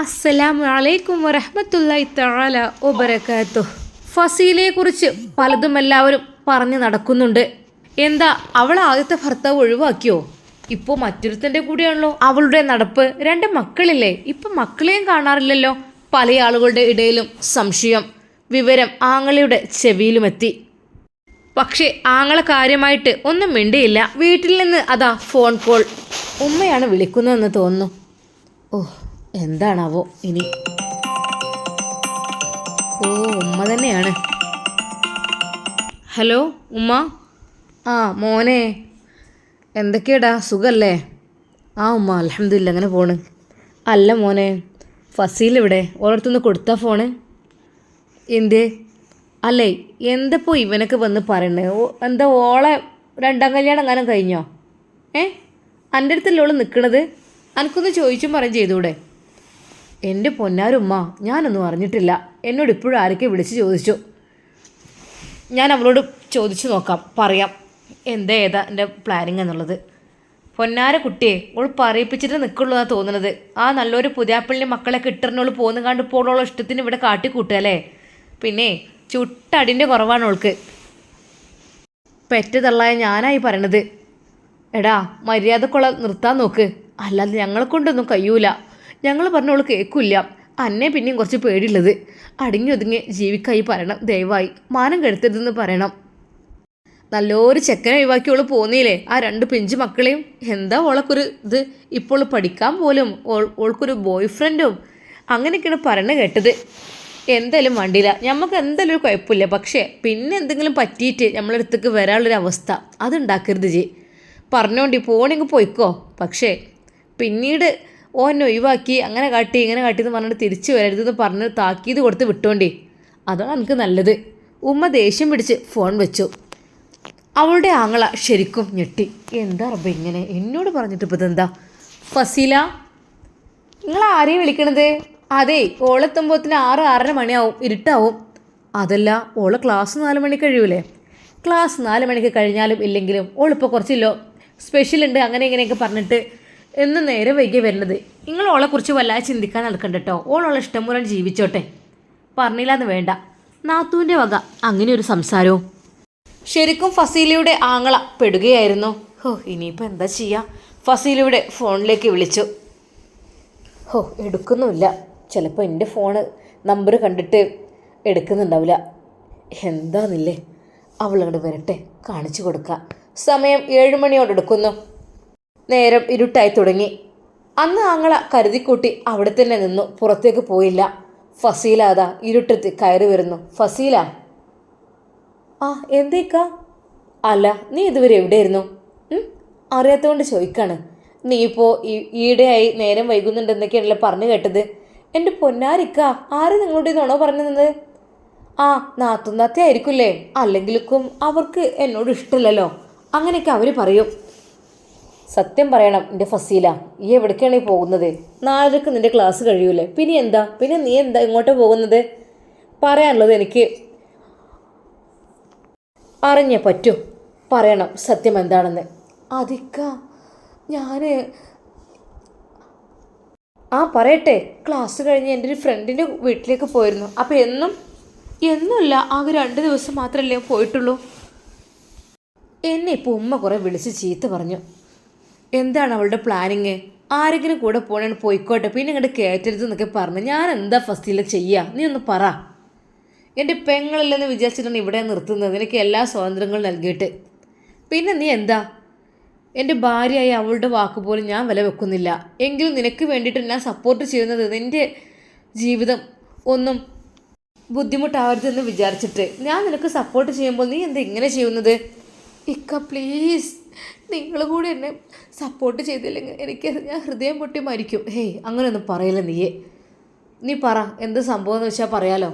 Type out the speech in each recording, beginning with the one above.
അസ്സലാമു അലൈക്കും വറഹ്മത്തുള്ളാഹി തആല ഒബരക്കാത്തു ഫസീലയെ കുറിച്ച് പലതും എല്ലാവരും പറഞ്ഞു നടക്കുന്നുണ്ട്. എന്താ അവൾ ആദ്യത്തെ ഭർത്താവ് ഒഴിവാക്കിയോ? ഇപ്പോൾ മറ്റൊരുത്തന്റെ കൂടെയാണല്ലോ. അവളുടെ നടപ്പ് രണ്ട് മക്കളില്ലേ? ഇപ്പം മക്കളെയും കാണാറില്ലല്ലോ. പല ആളുകളുടെ ഇടയിലും സംശയം വിവരം ആങ്ങളയുടെ ചെവിയിലുമെത്തി. പക്ഷേ ആങ്ങളെ കാര്യമായിട്ട് ഒന്നും മിണ്ടിയില്ല. വീട്ടിൽ നിന്ന് അതാ ഫോൺ കോൾ. ഉമ്മയാണ് വിളിക്കുന്നതെന്ന് തോന്നുന്നു. ഓ എന്താണാവോ ഇനി? ഓ ഉമ്മ തന്നെയാണ്. ഹലോ ഉമ്മ? ആ മോനെ. എന്തൊക്കെയാടാ? സുഖല്ലേ? ആ ഉമ്മ അലഹമില്ല അങ്ങനെ പോണ്. അല്ല മോനെ. ഫസീൽ ഇവിടെ ഓരോരുത്തൊന്ന് കൊടുത്താ ഫോണ്. എന്ത്? അല്ലേ എന്തപ്പോ ഇവനൊക്കെ വന്ന് പറയണേ? എന്താ ഓളെ രണ്ടാം കല്യാണം എങ്ങാനും കഴിഞ്ഞോ? ഏ? എന്റെ അടുത്തല്ലേ ഓൾ നിൽക്കണത് എനിക്കൊന്ന് ചോദിച്ചും പറയും ചെയ്തൂടെ. എന്റെ പൊന്നാരുമ്മ ഞാനൊന്നും അറിഞ്ഞിട്ടില്ല. എന്നോട് ഇപ്പോഴും ആരൊക്കെ വിളിച്ച് ചോദിച്ചു? ഞാൻ അവളോട് ചോദിച്ചു നോക്കാം പറയാം. എന്താ ഏതാ എന്റെ പ്ലാനിങ് എന്നുള്ളത്? പൊന്നാര കുട്ടിയെ ഓൾ പറയിപ്പിച്ചിട്ട് നിൽക്കുള്ളൂ എന്നാണ് തോന്നുന്നത്. ആ നല്ലൊരു പുതിയാപ്പിളിന്റെ മക്കളെ കിട്ടറിനോൾ പോകുന്ന കണ്ട് പോളോളോ ഇഷ്ടത്തിന് ഇവിടെ കാട്ടി കാട്ടിക്കൂട്ടുക അല്ലേ? പിന്നെ ചുട്ടടിന്റെ കുറവാണ് ഓൾക്ക് പെറ്റ് തള്ളായ ഞാനായി പറയണത്. എടാ മര്യാദക്കുള്ള നിർത്താൻ നോക്ക്. അല്ലാതെ ഞങ്ങളെ കൊണ്ടൊന്നും കഴിയൂല. ഞങ്ങൾ പറഞ്ഞോൾ കേൾക്കില്ല. അന്നെ പിന്നെയും കുറച്ച് പേടിയുള്ളത്. അടിഞ്ഞൊതുങ്ങി ജീവിക്കായി പറയണം. ദയവായി മാനം കെടുത്തരുതെന്ന് പറയണം. നല്ലൊരു ചെക്കനെ ഒഴിവാക്കിയോൾ പോന്നില്ലേ ആ രണ്ട് പിഞ്ചു മക്കളെയും. എന്താ ഓളക്കൊരു ഇത്? ഇപ്പോൾ പഠിക്കാൻ പോലും ഓൾ ഓൾക്കൊരു ബോയ് ഫ്രണ്ടും അങ്ങനെയൊക്കെയാണ് പറയണ കേട്ടത്. എന്തായാലും വണ്ടിയില്ല. നമുക്ക് എന്തായാലും ഒരു കുഴപ്പമില്ല. പക്ഷേ പിന്നെ എന്തെങ്കിലും പറ്റിയിട്ട് നമ്മളെ അടുത്തേക്ക് വരാനുള്ളൊരു അവസ്ഥ അതുണ്ടാക്കരുത് ജി. പറഞ്ഞോണ്ടി പോണെങ്കിൽ പോയിക്കോ. പക്ഷേ പിന്നീട് ഓനെ ഒഴിവാക്കി അങ്ങനെ കാട്ടി ഇങ്ങനെ കാട്ടി എന്ന് പറഞ്ഞിട്ട് തിരിച്ചു വരരുതെന്ന് പറഞ്ഞ് താക്കീത് കൊടുത്ത് വിട്ടോണ്ടേ. അതാണ് എനിക്ക് നല്ലത്. ഉമ്മ ദേഷ്യം പിടിച്ച് ഫോൺ വെച്ചു. അവളുടെ ആങ്ങള ശരിക്കും ഞെട്ടി. എന്താ റബ്ബ ഇങ്ങനെ? എന്നോട് പറഞ്ഞിട്ട് ഇപ്പം ഇതെന്താ? ഫസീല നിങ്ങൾ ആരെയും വിളിക്കണത്? അതെ ഓളെത്തുമ്പോത്തിന് ആറ് ആറര മണിയാവും ഇരുട്ടാവും. അതല്ല ഓൾ ക്ലാസ് നാല് മണി കഴിയൂലേ? ക്ലാസ് നാല് മണിക്ക് കഴിഞ്ഞാലും ഇല്ലെങ്കിലും ഓളിപ്പോൾ കുറച്ചില്ലോ സ്പെഷ്യൽ ഉണ്ട് അങ്ങനെ ഇങ്ങനെയൊക്കെ പറഞ്ഞിട്ട് എന്ന് നേരെ വൈകി വരുന്നത്. നിങ്ങൾ ഓളെ കുറിച്ച് വല്ലാതെ ചിന്തിക്കാൻ നടക്കണ്ട കേട്ടോ ഓളോളെ ഇഷ്ടം പോലെ ജീവിച്ചോട്ടെ. പറഞ്ഞില്ലാന്ന് വേണ്ട. നാത്തൂന്റെ വക. അങ്ങനെ ഒരു സംസാരവും ശരിക്കും ഫസീലയുടെ ആങ്ങള പെടുകയായിരുന്നു. ഹോ ഇനിയിപ്പോൾ എന്താ ചെയ്യുക ഫസീലയുടെ ഫോണിലേക്ക് വിളിച്ചു. ഹോ എടുക്കുന്നുമില്ല. ചിലപ്പോൾ എന്റെ ഫോണ് നമ്പർ കണ്ടിട്ട് എടുക്കുന്നുണ്ടാവില്ല. എന്താന്നില്ലേ അവളങ്ങോട് വരട്ടെ. കാണിച്ചു കൊടുക്കാം. സമയം ഏഴുമണിയോട് എടുക്കുന്നു. നേരം ഇരുട്ടായി തുടങ്ങി. അന്ന് ആങ്ങള കരുതിക്കൂട്ടി അവിടെ തന്നെ നിന്നു. പുറത്തേക്ക് പോയില്ല. ഫസീല അതാ ഇരുട്ടത്ത് കയറി വരുന്നു. ഫസീല? ആ എന്തേക്കാ? അല്ല നീ ഇതുവരെ എവിടെയായിരുന്നു? അറിയാത്തതുകൊണ്ട് ചോദിക്കാണ്. നീ ഇപ്പോൾ ഈയിടെയായി നേരം വൈകുന്നുണ്ടെന്നൊക്കെയാണല്ലോ പറഞ്ഞു കേട്ടത്. എന്റെ പൊന്നാരിക്ക ആര് നിങ്ങളുടെ ഇതാണോ പറഞ്ഞു നിന്നത്? ആ നാത്തുന്നാത്തെ ആയിരിക്കില്ലേ അല്ലെങ്കിലും അവർക്ക് എന്നോട് ഇഷ്ടമില്ലല്ലോ. അങ്ങനെയൊക്കെ അവർ പറയും. സത്യം പറയണം എന്റെ ഫസീല. ഈ എവിടേക്കാണ് പോകുന്നത്? നാലരക്ക് നിന്റെ ക്ലാസ് കഴിയൂലേ. പിന്നെ എന്താ? പിന്നെ നീ എന്താ ഇങ്ങോട്ട് പോകുന്നത്? പറയാനുള്ളത് എനിക്ക് അറിഞ്ഞേ പറ്റൂ. പറയണം സത്യം എന്താണെന്ന്. അതിക്ക ഞാൻ ആ പറയട്ടെ. ക്ലാസ് കഴിഞ്ഞ് എന്റെ ഒരു ഫ്രണ്ടിന്റെ വീട്ടിലേക്ക് പോയിരുന്നു. അപ്പോൾ എന്നും എന്നുമില്ല ആകെ രണ്ട് ദിവസം മാത്രമല്ലേ പോയിട്ടുള്ളൂ. എന്നെ ഇപ്പോൾ ഉമ്മ കുറേ വിളിച്ച് ചീത്ത പറഞ്ഞു. എന്താണ് അവളുടെ പ്ലാനിങ്? ആരെങ്കിലും കൂടെ പോകണേ പോയിക്കോട്ടെ. പിന്നെ ഇങ്ങോട്ട് കയറ്റരുത് എന്നൊക്കെ പറഞ്ഞു ഞാൻ എന്താ ഫസ്റ്റിലെ ചെയ്യുക നീ ഒന്ന് പറ. എന്റെ പെങ്ങളില്ലെന്ന് വിചാരിച്ചിട്ടാണ് ഇവിടെ നിർത്തുന്നത്. നിനക്ക് എല്ലാ സ്വാതന്ത്ര്യങ്ങളും നൽകിയിട്ട്. പിന്നെ നീ എന്താ? എന്റെ ഭാര്യയായി അവളുടെ വാക്ക് പോലും ഞാൻ വില വെക്കുന്നില്ല. എങ്കിലും നിനക്ക് വേണ്ടിയിട്ട് ഞാൻ സപ്പോർട്ട് ചെയ്യുന്നത് നിന്റെ ജീവിതം ഒന്നും ബുദ്ധിമുട്ടാവരുതെന്ന് വിചാരിച്ചിട്ട്. ഞാൻ നിനക്ക് സപ്പോർട്ട് ചെയ്യുമ്പോൾ നീ എന്താ ഇങ്ങനെ ചെയ്യുന്നത്? ഇക്ക പ്ലീസ് നിങ്ങൾ കൂടി എന്നെ സപ്പോർട്ട് ചെയ്തില്ലെങ്കിൽ എനിക്ക് ഞാൻ ഹൃദയം പൊട്ടി മരിക്കും. ഹേയ് അങ്ങനെയൊന്നും പറയില്ല നീയേ? നീ പറ എന്ത് സംഭവം എന്ന് വെച്ചാൽ പറയാലോ?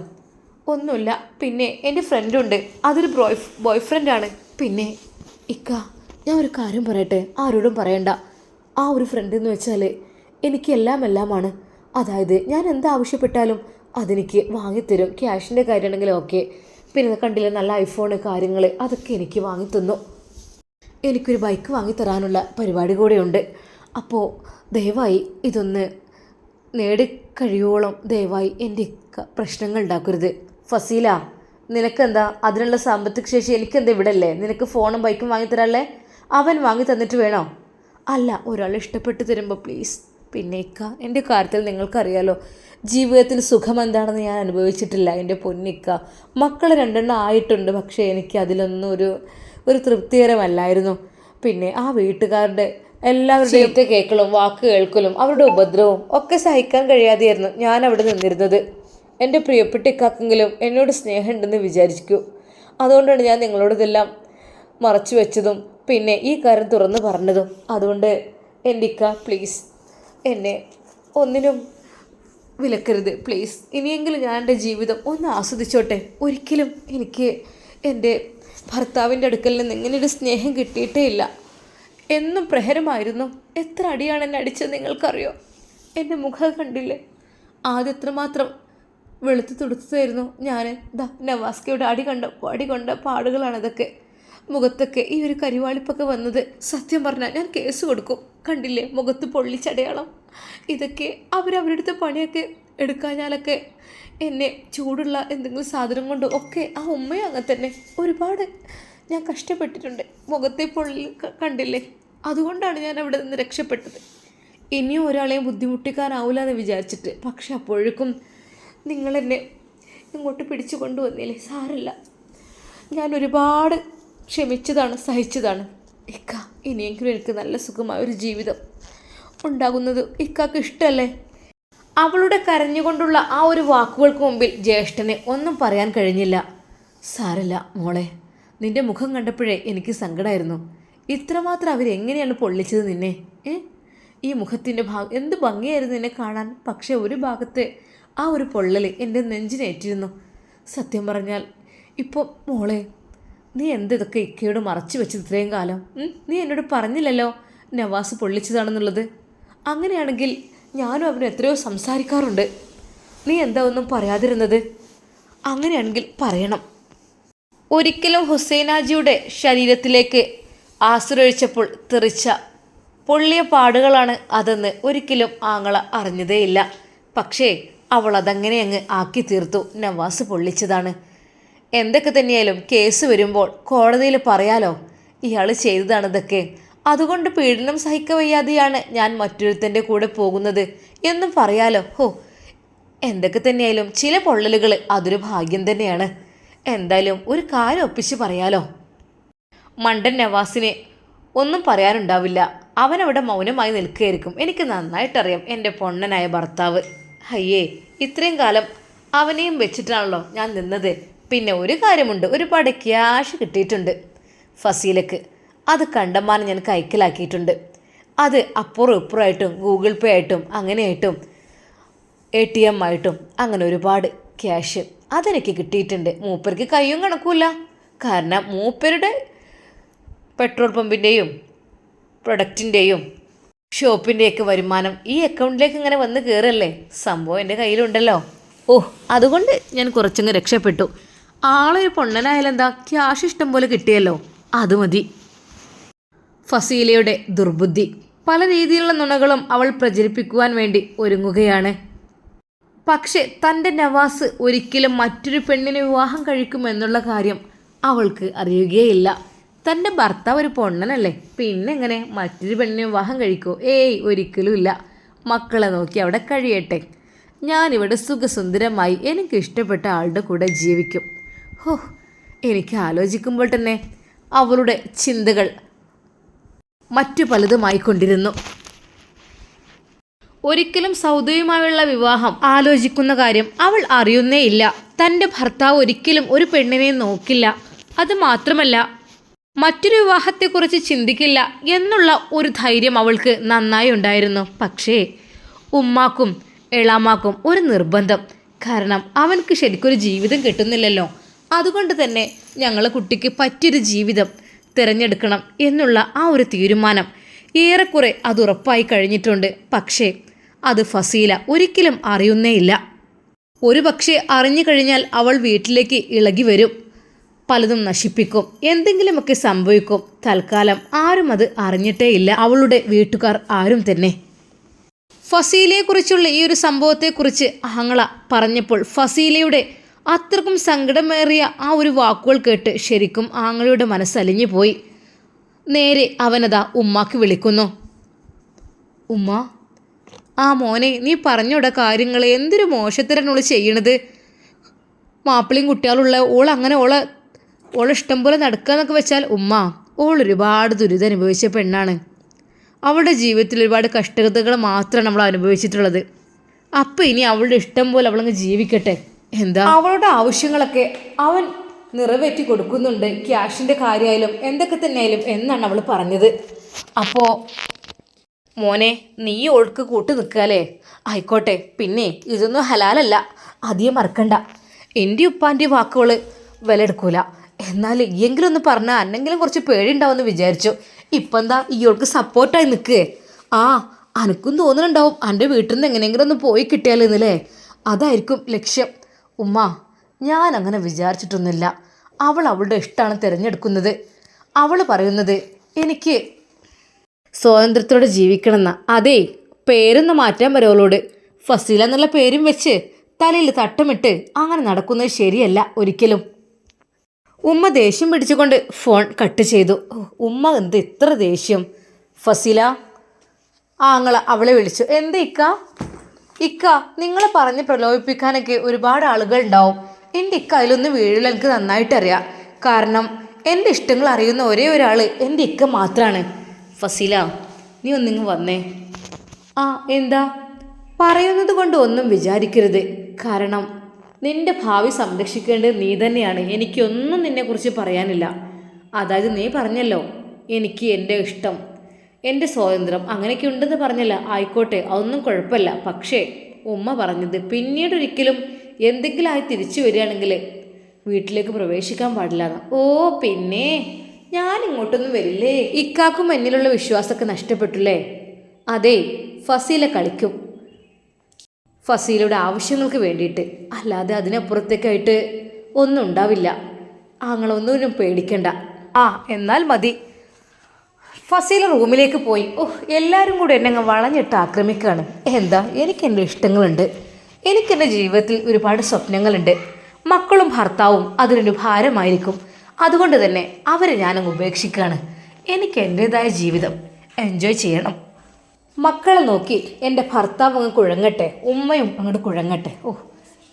ഒന്നുമില്ല. പിന്നെ എന്റെ ഫ്രണ്ടുണ്ട് അതൊരു ബോയ് ബോയ് ഫ്രണ്ടാണ് പിന്നെ ഇക്ക ഞാൻ ഒരു കാര്യം പറയട്ടെ? ആരോടും പറയണ്ട. ആ ഒരു ഫ്രണ്ട് എന്ന് വെച്ചാൽ എനിക്ക് എല്ലാം എല്ലാമാണ്. അതായത് ഞാൻ എന്താവശ്യപ്പെട്ടാലും അതെനിക്ക് വാങ്ങിത്തരും ക്യാഷിന്റെ കാര്യമാണെങ്കിലും ഓക്കെ പിന്നെ കണ്ടില്ല നല്ല ഐഫോണ് കാര്യങ്ങൾ അതൊക്കെ എനിക്ക് വാങ്ങിത്തന്നു എനിക്കൊരു ബൈക്ക് വാങ്ങിത്തരാനുള്ള പരിപാടി കൂടെയുണ്ട്. അപ്പോൾ ദയവായി ഇതൊന്ന് നേടിക്കഴിയോളം ദയവായി എന്റെ പ്രശ്നങ്ങൾ ഉണ്ടാക്കരുത്. ഫസീല നിനക്കെന്താ? അതിനുള്ള സാമ്പത്തിക ശേഷി എനിക്കെന്താ ഇവിടെ അല്ലേ നിനക്ക് ഫോണും ബൈക്കും വാങ്ങിത്തരാല്ലേ അവൻ വാങ്ങി തന്നിട്ട് വേണോ? അല്ല ഒരാൾ ഇഷ്ടപ്പെട്ട് തരുമ്പോൾ പ്ലീസ് പിന്നെ ഇക്ക എന്റെ കാര്യത്തിൽ നിങ്ങൾക്കറിയാലോ ജീവിതത്തിൽ സുഖം എന്താണെന്ന് ഞാൻ അനുഭവിച്ചിട്ടില്ല എന്റെ പൊന്നിക്ക മക്കൾ രണ്ടെണ്ണം ആയിട്ടുണ്ട് പക്ഷേ എനിക്ക് അതിലൊന്നും ഒരു ഒരു തൃപ്തികരമല്ലായിരുന്നു. പിന്നെ ആ വീട്ടുകാരുടെ എല്ലാവരുടെയും കേൾക്കലും വാക്ക് കേൾക്കലും അവരുടെ ഉപദ്രവവും ഒക്കെ സഹിക്കാൻ കഴിയാതെയായിരുന്നു ഞാൻ അവിടെ നിന്നിരുന്നത്. എന്റെ പ്രിയപ്പെട്ട ഇക്കാക്കെങ്കിലും എന്നോട് സ്നേഹമുണ്ടെന്ന് വിചാരിക്കൂ. അതുകൊണ്ടാണ് ഞാൻ നിങ്ങളോട് ഇതെല്ലാം മറച്ചു വെച്ചതും പിന്നെ ഈ കാര്യം തുറന്നു പറഞ്ഞതും. അതുകൊണ്ട് എന്റെ ഇക്ക പ്ലീസ് എന്നെ ഒന്നിനും വിലക്കരുത്. പ്ലീസ് ഇനിയെങ്കിലും ഞാൻ എന്റെ ജീവിതം ഒന്ന് ആസ്വദിച്ചോട്ടെ. ഒരിക്കലും എനിക്ക് എന്റെ ഭർത്താവിന്റെ അടുക്കൽ നിന്ന് ഇങ്ങനെയൊരു സ്നേഹം കിട്ടിയിട്ടേ ഇല്ല. എന്നും പ്രഹരമായിരുന്നു. എത്ര അടിയാണ് എന്നെ അടിച്ചത് നിങ്ങൾക്കറിയോ? എന്റെ മുഖം കണ്ടില്ലേ? ആദ്യത്ര എത്രമാത്രം വെളുത്ത് തുടുത്തതായിരുന്നു ഞാൻ ദാ നവാസ്കയുടെ അടി കണ്ട അടി കൊണ്ട പാടുകളാണ് ഇതൊക്കെ മുഖത്തൊക്കെ ഈ ഒരു കരിവാളിപ്പൊക്കെ വന്നത്. സത്യം പറഞ്ഞാൽ ഞാൻ കേസ് കൊടുക്കും. കണ്ടില്ലേ? മുഖത്ത് പൊള്ളിച്ചടയാളം. ഇതൊക്കെ അവരവരുടെ അടുത്ത പണിയൊക്കെ എടുക്കാഞ്ഞാലൊക്കെ എന്നെ ചൂടുള്ള എന്തെങ്കിലും സാധനം കൊണ്ട് ഒക്കെ ആ ഉമ്മയും അങ്ങനെ തന്നെ. ഒരുപാട് ഞാൻ കഷ്ടപ്പെട്ടിട്ടുണ്ട്. മുഖത്തെ പൊള്ളി കണ്ടില്ലേ? അതുകൊണ്ടാണ് ഞാൻ അവിടെ നിന്ന് രക്ഷപ്പെട്ടത്. ഇനിയും ഒരാളെയും ബുദ്ധിമുട്ടിക്കാനാവില്ല എന്ന് വിചാരിച്ചിട്ട്. പക്ഷെ അപ്പോഴേക്കും നിങ്ങളെന്നെ ഇങ്ങോട്ട് പിടിച്ചു കൊണ്ടുവന്നില്ലേ? സാരല്ല. ഞാൻ ഒരുപാട് ക്ഷമിച്ചതാണ് സഹിച്ചതാണ്. ഇക്ക ഇനിയെങ്കിലും എനിക്ക് നല്ല സുഖമായ ഒരു ജീവിതം ഉണ്ടാകുന്നത് ഇക്കാക്ക് ഇഷ്ടമല്ലേ അവളുടെ കരഞ്ഞുകൊണ്ടുള്ള ആ ഒരു വാക്കുകൾക്ക് മുമ്പിൽ ജ്യേഷ്ഠനെ ഒന്നും പറയാൻ കഴിഞ്ഞില്ല. സാരല്ല മോളെ നിന്റെ മുഖം കണ്ടപ്പോഴേ എനിക്ക് സങ്കടമായിരുന്നു ഇത്രമാത്രം അവരെങ്ങനെയാണ് പൊള്ളിച്ചത് നിന്നെ? ഏ? ഈ മുഖത്തിന്റെ ഭാഗം എന്ത് ഭംഗിയായിരുന്നു നിന്നെ കാണാൻ? പക്ഷേ ഒരു ഭാഗത്തെ ആ ഒരു പൊള്ളൽ എന്റെ നെഞ്ചിനേറ്റിരുന്നു സത്യം പറഞ്ഞാൽ ഇപ്പോൾ മോളെ നീ എന്തിതൊക്കെ ഇക്കയോട് മറച്ചു വെച്ചത് ഇത്രയും കാലം? നീ എന്നോട് പറഞ്ഞില്ലല്ലോ നവാസ് പൊള്ളിച്ചതാണെന്നുള്ളത്? അങ്ങനെയാണെങ്കിൽ ഞാനും അവന് എത്രയോ സംസാരിക്കാറുണ്ട്. നീ എന്താ ഒന്നും പറയാതിരുന്നത്? അങ്ങനെയാണെങ്കിൽ പറയണം. ഒരിക്കലും ഹുസൈനാജിയുടെ ശരീരത്തിലേക്ക് ആശ്രയിച്ചപ്പോൾ തെറിച്ച പൊള്ളിയ പാടുകളാണ് അതെന്ന് ഒരിക്കലും ആങ്ങള അറിഞ്ഞതേയില്ല. പക്ഷേ അവൾ അതങ്ങനെ അങ്ങ് ആക്കി തീർത്തു. നവാസ് പൊള്ളിച്ചതാണ്. എന്തൊക്കെ തന്നെയായാലും കേസ് വരുമ്പോൾ കോടതിയിൽ പറയാലോ? ഇയാൾ ചെയ്തതാണ് ഇതൊക്കെ അതുകൊണ്ട് പീഡനം സഹിക്ക വയ്യാതെയാണ് ഞാൻ മറ്റൊരുത്തന്റെ കൂടെ പോകുന്നത്. എന്നും പറയാലോ? ഹോ എന്തൊക്കെ തന്നെയായാലും ചില പൊള്ളലുകൾ അതൊരു ഭാഗ്യം തന്നെയാണ്. എന്തായാലും ഒരു കാര്യം ഒപ്പിച്ച് പറയാലോ? മണ്ടൻ നവാസിനെ ഒന്നും പറയാനുണ്ടാവില്ല അവനവിടെ മൗനമായി നിൽക്കുകയായിരിക്കും. എനിക്ക് നന്നായിട്ടറിയാം എന്റെ പൊണ്ണനായ ഭർത്താവ്. അയ്യേ ഇത്രയും കാലം അവനെയും വെച്ചിട്ടാണല്ലോ ഞാൻ നിന്നത്. പിന്നെ ഒരു കാര്യമുണ്ട്. ഒരുപാട് ക്യാഷ് കിട്ടിയിട്ടുണ്ട് ഫസീലക്ക്. അത് കണ്ടമാനം ഞാൻ കൈക്കലാക്കിയിട്ടുണ്ട്. അത് അപ്പുറം ഇപ്പുറമായിട്ടും ഗൂഗിൾ പേ ആയിട്ടും അങ്ങനെയായിട്ടും എ ടി എം ആയിട്ടും അങ്ങനെ ഒരുപാട് ക്യാഷ് അതെനിക്ക് കിട്ടിയിട്ടുണ്ട്. മൂപ്പർക്ക് കൈയും കണക്കൂല കാരണം മൂപ്പരുടെ പെട്രോൾ പമ്പിന്റെയും പ്രൊഡക്റ്റിന്റെയും ഷോപ്പിന്റെയൊക്കെ വരുമാനം ഈ അക്കൗണ്ടിലേക്ക് ഇങ്ങനെ വന്ന് കയറല്ലേ? സംഭവം എന്റെ കയ്യിലുണ്ടല്ലോ. ഓ അതുകൊണ്ട് ഞാൻ കുറച്ചങ്ങ് രക്ഷപ്പെട്ടു. ആളൊരു പൊണ്ണനായാലെന്താ? ക്യാഷ് ഇഷ്ടം പോലെ കിട്ടിയല്ലോ. അത് മതി. ഫസീലയുടെ ദുർബുദ്ധി. പല രീതിയിലുള്ള നുണകളും അവൾ പ്രചരിപ്പിക്കുവാൻ വേണ്ടി ഒരുങ്ങുകയാണ്. പക്ഷേ തന്റെ നവാസ് ഒരിക്കലും മറ്റൊരു പെണ്ണിനെ വിവാഹം കഴിക്കുമെന്നുള്ള കാര്യം അവൾക്ക് അറിയുകയില്ല. തന്റെ ഭർത്താവ് ഒരു പൊണ്ണനല്ലേ? പിന്നെ എങ്ങനെ മറ്റൊരു പെണ്ണിനെ വിവാഹം കഴിക്കോ? ഏയ് ഒരിക്കലും ഇല്ല. മക്കളെ നോക്കി അവിടെ കഴിയട്ടെ. ഞാനിവിടെ സുഖസുന്ദരമായി എനിക്ക് ഇഷ്ടപ്പെട്ട ആളുടെ കൂടെ ജീവിക്കും. ഹോ എനിക്ക് ആലോചിക്കുമ്പോൾ തന്നെ അവളുടെ ചിന്തകൾ മറ്റു പലതുമായിക്കൊണ്ടിരുന്നു ഒരിക്കലും സൗദയുമായുള്ള വിവാഹം ആലോചിക്കുന്ന കാര്യം അവൾ അറിയുന്നേയില്ല. തന്റെ ഭർത്താവ് ഒരിക്കലും ഒരു പെണ്ണിനെ നോക്കില്ല. അത് മാത്രമല്ല മറ്റൊരു വിവാഹത്തെക്കുറിച്ച് ചിന്തിക്കില്ല എന്നുള്ള ഒരു ധൈര്യം അവൾക്ക് നന്നായി ഉണ്ടായിരുന്നു. പക്ഷേ ഉമ്മാക്കും എളാമാക്കും ഒരു നിർബന്ധം. കാരണം അവൻക്ക് ശരിക്കൊരു ജീവിതം കിട്ടുന്നില്ലല്ലോ. അതുകൊണ്ട് തന്നെ ഞങ്ങളെ കുട്ടിക്ക് പറ്റിയൊരു ജീവിതം തിരഞ്ഞെടുക്കണം എന്നുള്ള ആ ഒരു തീരുമാനം ഏറെക്കുറെ അത് ഉറപ്പായി കഴിഞ്ഞിട്ടുണ്ട്. പക്ഷേ അത് ഫസീല ഒരിക്കലും അറിയുന്നേയില്ല. ഒരു പക്ഷേ അറിഞ്ഞു കഴിഞ്ഞാൽ അവൾ വീട്ടിലേക്ക് ഇളകി വരും. പലതും നശിപ്പിക്കും. എന്തെങ്കിലുമൊക്കെ സംഭവിക്കും. തൽക്കാലം ആരും അത് അറിഞ്ഞിട്ടേയില്ല. അവളുടെ വീട്ടുകാർ ആരും തന്നെ. ഫസീലയെക്കുറിച്ചുള്ള ഈ ഒരു സംഭവത്തെക്കുറിച്ച് അഹങ്ങള പറഞ്ഞപ്പോൾ ഫസീലയുടെ അത്രക്കും സങ്കടമേറിയ ആ ഒരു വാക്കുകൾ കേട്ട് ശരിക്കും ആങ്ങളുടെ മനസ്സലിഞ്ഞു പോയി. നേരെ അവനതാ ഉമ്മാക്ക് വിളിക്കുന്നു. ഉമ്മ ആ മോനെ നീ പറഞ്ഞോടെ കാര്യങ്ങൾ എന്തൊരു മോശത്തിനാണ് ചെയ്യണത്? മാപ്പിളയും കുട്ടികളുള്ള ഓൾ അങ്ങനെ ഓളെ ഓളെ ഇഷ്ടം പോലെ നടക്കുകയെന്നൊക്കെ വെച്ചാൽ ഉമ്മ ഓൾ ഒരുപാട് ദുരിതം അനുഭവിച്ച പെണ്ണാണ്. അവളുടെ ജീവിതത്തിൽ ഒരുപാട് കഷ്ടതകൾ മാത്രമാണ് നമ്മൾ അനുഭവിച്ചിട്ടുള്ളത്. അപ്പം ഇനി അവളുടെ ഇഷ്ടം പോലെ അവളങ്ങ് ജീവിക്കട്ടെ. എന്താ? അവളുടെ ആവശ്യങ്ങളൊക്കെ അവൻ നിറവേറ്റി കൊടുക്കുന്നുണ്ട്. ക്യാഷിന്റെ കാര്യമായാലും എന്തൊക്കെ തന്നെയായാലും എന്നാണ് അവൾ പറഞ്ഞത്. അപ്പോൾ മോനെ നീ ഒഴുക്ക് കൂട്ടി നിൽക്കാല്ലേ? ആയിക്കോട്ടെ പിന്നെ ഇതൊന്നും ഹലാലല്ല. അധികം മറക്കണ്ട. എന്റെ ഉപ്പാന്റെ വാക്കുകൾ വിലയെടുക്കൂല. എന്നാൽ എങ്കിലും ഒന്ന് പറഞ്ഞാൽ അന്നെങ്കിലും കുറച്ച് പേടിയുണ്ടാവുമെന്ന് വിചാരിച്ചു. ഇപ്പം എന്താ ഇയോൾക്ക് സപ്പോർട്ടായി നിൽക്കേ? ആ അനക്കും തോന്നുന്നുണ്ടാവും എന്റെ വീട്ടിൽ നിന്ന് എങ്ങനെയെങ്കിലും ഒന്ന് പോയി കിട്ടിയാലെന്നല്ലേ അതായിരിക്കും ലക്ഷ്യം. ഉമ്മ ഞാൻ അങ്ങനെ വിചാരിച്ചിട്ടൊന്നുമില്ല. അവൾ അവളുടെ ഇഷ്ടമാണ് തിരഞ്ഞെടുക്കുന്നത്. അവൾ പറയുന്നത് എനിക്ക് സ്വാതന്ത്ര്യത്തോടെ ജീവിക്കണമെന്ന. അതേ പേരൊന്ന് മാറ്റാൻ വരവളോട്. ഫസീല എന്നുള്ള പേരും വെച്ച് തലയിൽ തട്ടമിട്ട് അങ്ങനെ നടക്കുന്നത് ശരിയല്ല ഒരിക്കലും. ഉമ്മ ദേഷ്യം പിടിച്ചുകൊണ്ട് ഫോൺ കട്ട് ചെയ്തു. ഉമ്മ എന്ത് ഇത്ര ദേഷ്യം. ഫസീല ആങ്ങള അവളെ വിളിച്ചു. എന്താ ഇക്ക നിങ്ങളെ പറഞ്ഞ് പ്രലോഭിപ്പിക്കാനൊക്കെ ഒരുപാട് ആളുകൾ ഉണ്ടാവും എന്റെ ഇക്ക അതിലൊന്ന് വീഴില്ല എനിക്ക് നന്നായിട്ടറിയാം. കാരണം എന്റെ ഇഷ്ടങ്ങൾ അറിയുന്ന ഒരേ ഒരാൾ എന്റെ ഇക്ക മാത്രമാണ് ഫസീല നീ ഒന്നിങ്ങ് വന്നേ. ആ എന്താ? പറയുന്നത് കൊണ്ട് ഒന്നും വിചാരിക്കരുത്. കാരണം നിന്റെ ഭാവി സംരക്ഷിക്കേണ്ടത് നീ തന്നെയാണ്. എനിക്കൊന്നും നിന്നെക്കുറിച്ച് പറയാനില്ല. അതായത് നീ പറഞ്ഞല്ലോ എനിക്ക് എന്റെ ഇഷ്ടം എന്റെ സ്വാതന്ത്ര്യം അങ്ങനെയൊക്കെ ഉണ്ടെന്ന് പറഞ്ഞല്ല. ആയിക്കോട്ടെ അതൊന്നും കുഴപ്പമില്ല. പക്ഷേ ഉമ്മ പറഞ്ഞത് പിന്നീട് ഒരിക്കലും എന്തെങ്കിലും ആയി തിരിച്ചു വരികയാണെങ്കിൽ വീട്ടിലേക്ക് പ്രവേശിക്കാൻ പാടില്ല ഓ പിന്നെ? ഞാൻ ഇങ്ങോട്ടൊന്നും വരില്ലേ? ഇക്കാക്കും എന്നിലുള്ള വിശ്വാസമൊക്കെ നഷ്ടപ്പെട്ടില്ലേ? അതെ ഫസീല കളിക്കും. ഫസീലയുടെ ആവശ്യങ്ങൾക്ക് വേണ്ടിയിട്ട്. അല്ലാതെ അതിനപ്പുറത്തേക്കായിട്ട് ഒന്നും ഉണ്ടാവില്ല. ആങ്ങളൊന്നും പേടിക്കണ്ട. ആ എന്നാൽ മതി. ഫസീല റൂമിലേക്ക് പോയി. ഓഹ് എല്ലാവരും കൂടെ എന്നെ അങ്ങ് വളഞ്ഞിട്ട് ആക്രമിക്കുകയാണ് എന്താ എനിക്ക് എന്റെ ഇഷ്ടങ്ങളുണ്ട്. എനിക്കെന്റെ ജീവിതത്തിൽ ഒരുപാട് സ്വപ്നങ്ങളുണ്ട്. മക്കളും ഭർത്താവും അതിനൊരു ഭാരമായിരിക്കും. അതുകൊണ്ട് തന്നെ അവരെ ഞാനങ്ങ് ഉപേക്ഷിക്കുകയാണ് എനിക്ക് എന്റേതായ ജീവിതം. എൻജോയ് ചെയ്യണം. മക്കളെ നോക്കി എന്റെ ഭർത്താവ് അങ്ങ് കുഴങ്ങട്ടെ. ഉമ്മയും അങ്ങോട്ട് കുഴങ്ങട്ടെ. ഓ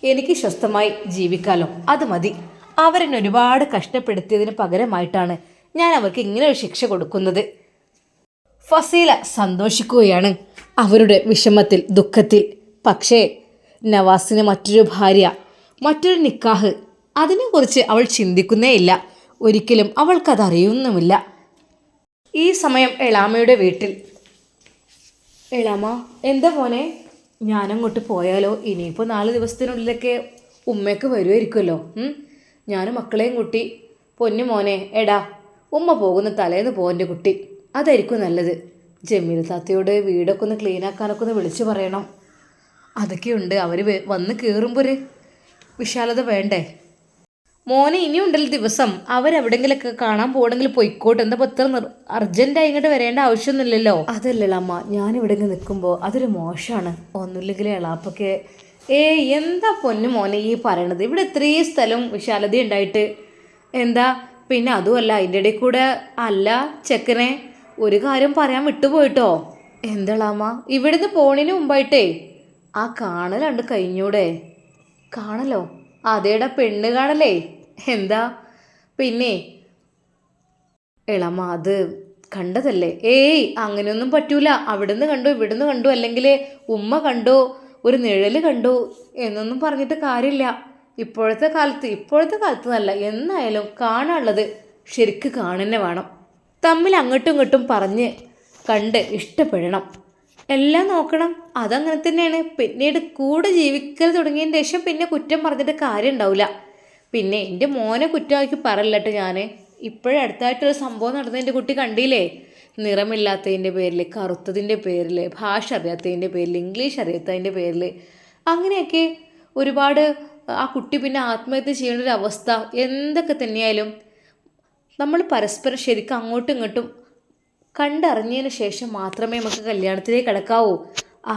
എനിക്ക് സ്വസ്ഥമായി ജീവിക്കാലോ. അത് മതി. അവരെന്നെ ഒരുപാട് കഷ്ടപ്പെടുത്തിയതിന് പകരമായിട്ടാണ് ഞാൻ അവർക്ക് ഇങ്ങനെ ഒരു ശിക്ഷ കൊടുക്കുന്നത്. ഫസീല സന്തോഷിക്കുകയാണ് അവരുടെ വിഷമത്തിൽ ദുഃഖത്തിൽ. പക്ഷേ നവാസിന് മറ്റൊരു ഭാര്യ മറ്റൊരു നിക്കാഹ്. അതിനെക്കുറിച്ച് അവൾ ചിന്തിക്കുന്നേയില്ല ഒരിക്കലും അവൾക്കതറിയുന്നുമില്ല. ഈ സമയം എളാമയുടെ വീട്ടിൽ. എളാമ എന്താ മോനെ? ഞാനങ്ങോട്ട് പോയാലോ? ഇനിയിപ്പോൾ നാല് ദിവസത്തിനുള്ളിലൊക്കെ ഉമ്മയ്ക്ക് വരുമായിരിക്കുമല്ലോ ഞാൻ മക്കളെയും കുട്ടി. പൊന്നു മോനെ എടാ ഉമ്മ പോകുന്ന തലേന്ന് പോകന്റെ കുട്ടി. അതായിരിക്കും നല്ലത്. ജമീൽ താത്തയോട് വീടൊക്കെ ഒന്ന് ക്ലീൻ ആക്കാനൊക്കെ ഒന്ന് വിളിച്ചു പറയണം. അതൊക്കെയുണ്ട് അവർ വന്ന് കയറുമ്പോൾ ഒരു വിശാലത വേണ്ടേ? മോനെ ഇനിയുണ്ടല്ലോ ദിവസം. അവരെവിടെങ്കിലൊക്കെ കാണാൻ പോകണമെങ്കിൽ പൊയ്ക്കോട്ടെ. എന്താ നിർ അർജന്റായി ഇങ്ങോട്ട് വരേണ്ട ആവശ്യമൊന്നുമില്ലല്ലോ? അതല്ലല്ലോ അമ്മ. ഞാനിവിടെ നിൽക്കുമ്പോൾ അതൊരു മോശമാണ് ഒന്നുമില്ലെങ്കിൽ എളാപ്പൊക്കെ ഏ എന്താ പൊന്നു മോനെ ഈ പറയണത്? ഇവിടെ ഇത്രയും സ്ഥലം വിശാലത ഉണ്ടായിട്ട് എന്താ? പിന്നെ അതുമല്ല അതിന്റെ ഇടയിൽ കൂടെ അല്ല ചെക്കനെ ഒരു കാര്യം പറയാൻ വിട്ടുപോയിട്ടോ? എന്താളാമ്മ ഇവിടുന്ന് പോണിന് മുമ്പായിട്ടേ ആ കാണലുണ്ട് കഴിഞ്ഞൂടെ. കാണലോ? അതേടാ പെണ്ണ് കാണലേ. എന്താ? പിന്നെ ഇളമ അത് കണ്ടതല്ലേ? ഏയ് അങ്ങനെയൊന്നും പറ്റൂല. അവിടുന്ന് കണ്ടു ഇവിടുന്ന് കണ്ടു അല്ലെങ്കിൽ ഉമ്മ കണ്ടു ഒരു നിഴൽ കണ്ടു എന്നൊന്നും പറഞ്ഞിട്ട് കാര്യമില്ല. ഇപ്പോഴത്തെ കാലത്ത് ഇപ്പോഴത്തെ കാലത്ത് നല്ല എന്നായാലും കാണാനുള്ളത് ശരിക്ക് കാണുന്നെ വേണം. തമ്മിൽ അങ്ങോട്ടും ഇങ്ങോട്ടും പറഞ്ഞ് കണ്ട് ഇഷ്ടപ്പെടണം. എല്ലാം നോക്കണം. അതങ്ങനെ തന്നെയാണ്. പിന്നീട് കൂടെ ജീവിക്കൽ തുടങ്ങിയതിന് ശേഷം പിന്നെ കുറ്റം പറഞ്ഞിട്ട് കാര്യം ഉണ്ടാവില്ല പിന്നെ എന്റെ മോനെ കുറ്റമാക്കി പറയില്ലട്ടോ ഞാൻ ഇപ്പോഴടുത്തായിട്ടൊരു സംഭവം നടന്നതിന്റെ കുട്ടി കണ്ടില്ലേ? നിറമില്ലാത്തതിന്റെ പേരിൽ കറുത്തതിന്റെ പേരിൽ ഭാഷ അറിയാത്തതിന്റെ പേരിൽ ഇംഗ്ലീഷ് അറിയാത്തതിന്റെ പേരിൽ അങ്ങനെയൊക്കെ ഒരുപാട് ആ കുട്ടി പിന്നെ ആത്മഹത്യ ചെയ്യേണ്ട ഒരു അവസ്ഥ. എന്തൊക്കെ തന്നെയായാലും നമ്മൾ പരസ്പരം ശരിക്കും അങ്ങോട്ടും ഇങ്ങോട്ടും കണ്ടറിഞ്ഞതിന് ശേഷം മാത്രമേ നമുക്ക് കല്യാണത്തിലേക്ക് കിടക്കാവൂ.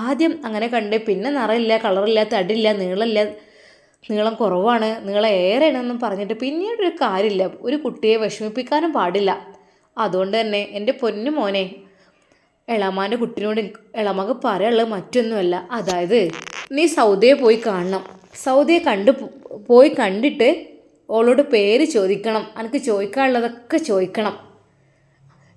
ആദ്യം അങ്ങനെ കണ്ട് പിന്നെ നിറയില്ല കളറില്ല തടില്ല നീളമില്ല നീളം കുറവാണ് നീളം ഏറെയാണെന്നും പറഞ്ഞിട്ട് പിന്നീട് ഒരു കാര്യമില്ല. ഒരു കുട്ടിയെ വിഷമിപ്പിക്കാനും പാടില്ല. അതുകൊണ്ട് തന്നെ എന്റെ പൊന്നു മോനെ എളമാന്റെ കുട്ടിനോട് ഇളമക്ക് പറയാനുള്ളത് മറ്റൊന്നുമല്ല. അതായത് നീ സൗദിയെ പോയി കാണണം. സൗദിയെ കണ്ട് പോയി കണ്ടിട്ട് ഓളോട് പേര് ചോദിക്കണം. എനിക്ക് ചോദിക്കാനുള്ളതൊക്കെ ചോദിക്കണം.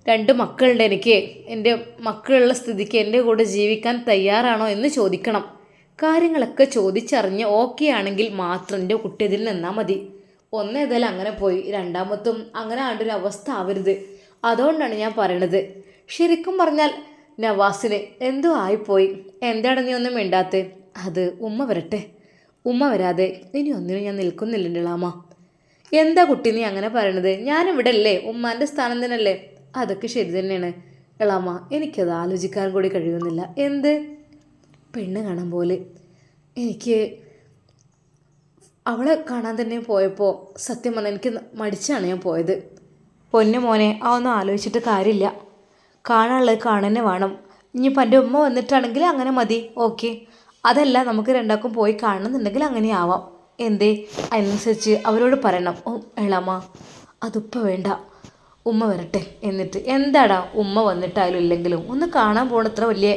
രണ്ട് മക്കളുണ്ട് എനിക്ക്. എന്റെ മക്കളുള്ള സ്ഥിതിക്ക് എന്റെ കൂടെ ജീവിക്കാൻ തയ്യാറാണോ എന്ന് ചോദിക്കണം. കാര്യങ്ങളൊക്കെ ചോദിച്ചറിഞ്ഞ് ഓക്കെ ആണെങ്കിൽ മാത്രം എന്റെ കുട്ടി ഇതിൽ നിന്നാൽ മതി ഒന്നേതായാലും അങ്ങനെ പോയി. രണ്ടാമത്തും അങ്ങനെ ആണ്ടൊരു അവസ്ഥ ആവരുത്. അതുകൊണ്ടാണ് ഞാൻ പറയണത്. ശരിക്കും പറഞ്ഞാൽ നവാസിന് എന്തോ ആയിപ്പോയി. എന്താണ് നീ ഒന്നും മിണ്ടാത്തത് അത് ഉമ്മ വരട്ടെ. ഉമ്മ വരാതെ. ഇനി ഒന്നിനും ഞാൻ നിൽക്കുന്നില്ലണ്ടാമ എന്താ കുട്ടി നീ അങ്ങനെ പറയണത്? ഞാനിവിടെ അല്ലേ ഉമ്മാന്റെ സ്ഥാനം തന്നെയല്ലേ അതൊക്കെ ശരി തന്നെയാണ്. എളാമ എനിക്കത് ആലോചിക്കാൻ കൂടി കഴിയുന്നില്ല. എന്ത്? പെണ്ണ് കാണാൻ പോലെ. എനിക്ക് അവളെ കാണാൻ തന്നെ പോയപ്പോൾ സത്യം പറഞ്ഞാൽ എനിക്ക് മടിച്ചാണ് ഞാൻ പോയത്. പൊന്നു മോനെ ആ ഒന്നും ആലോചിച്ചിട്ട് കാര്യമില്ല. കാണാനുള്ളത് കാണുന്നെ വേണം. ഇനിയിപ്പോൾ എന്റെ ഉമ്മ വന്നിട്ടാണെങ്കിൽ അങ്ങനെ മതി. ഓക്കെ. അതല്ല നമുക്ക് രണ്ടാക്കും പോയി കാണണമെന്നുണ്ടെങ്കിൽ അങ്ങനെ ആവാം എന്തേ? അതിനനുസരിച്ച് അവരോട് പറയണം. ഓ എളാമ അതിപ്പോൾ വേണ്ട. ഉമ്മ വരട്ടെ എന്നിട്ട്. എന്താടാ? ഉമ്മ വന്നിട്ടായാലും ഇല്ലെങ്കിലും. ഒന്ന് കാണാൻ പോണത്ര വലിയ